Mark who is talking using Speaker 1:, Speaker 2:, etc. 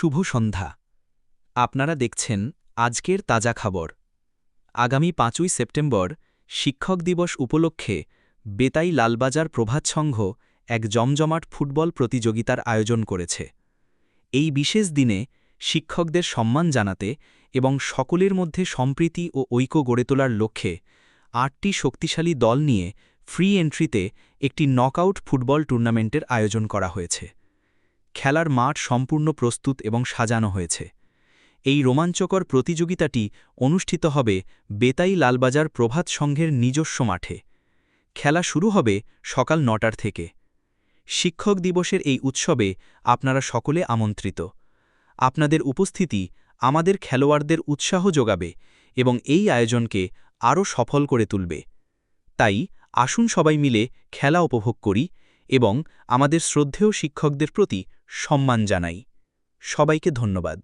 Speaker 1: শুভ সন্ধ্যা। আপনারা দেখছেন আজকের তাজা খবর। আগামী পাঁচই সেপ্টেম্বর শিক্ষক দিবস উপলক্ষে বেতাই লালবাজার প্রভাত সংঘ এক জমজমাট ফুটবল প্রতিযোগিতার আয়োজন করেছে। এই বিশেষ দিনে শিক্ষকদের সম্মান জানাতে এবং সকলের মধ্যে সম্প্রীতি ও ঐক্য গড়ে তোলার লক্ষ্যে আটটি শক্তিশালী দল নিয়ে ফ্রি এন্ট্রিতে একটি নকআউট ফুটবল টুর্নামেন্টের আয়োজন করা হয়েছে। খেলার মাঠ সম্পূর্ণ প্রস্তুত এবং সাজানো হয়েছে। এই রোমাঞ্চকর প্রতিযোগিতাটি অনুষ্ঠিত হবে বেতাই লালবাজার প্রভাত সংঘের নিজস্ব মাঠে। খেলা শুরু হবে সকাল নটার থেকে। শিক্ষক দিবসের এই উৎসবে আপনারা সকলে আমন্ত্রিত। আপনাদের উপস্থিতি আমাদের খেলোয়াড়দের উৎসাহ যোগাবে এবং এই আয়োজনকে আরও সফল করে তুলবে। তাই আসুন সবাই মিলে খেলা উপভোগ করি এবং আমাদের শ্রদ্ধেয় শিক্ষকদের প্রতি সম্মান জানাই। সবাইকে ধন্যবাদ।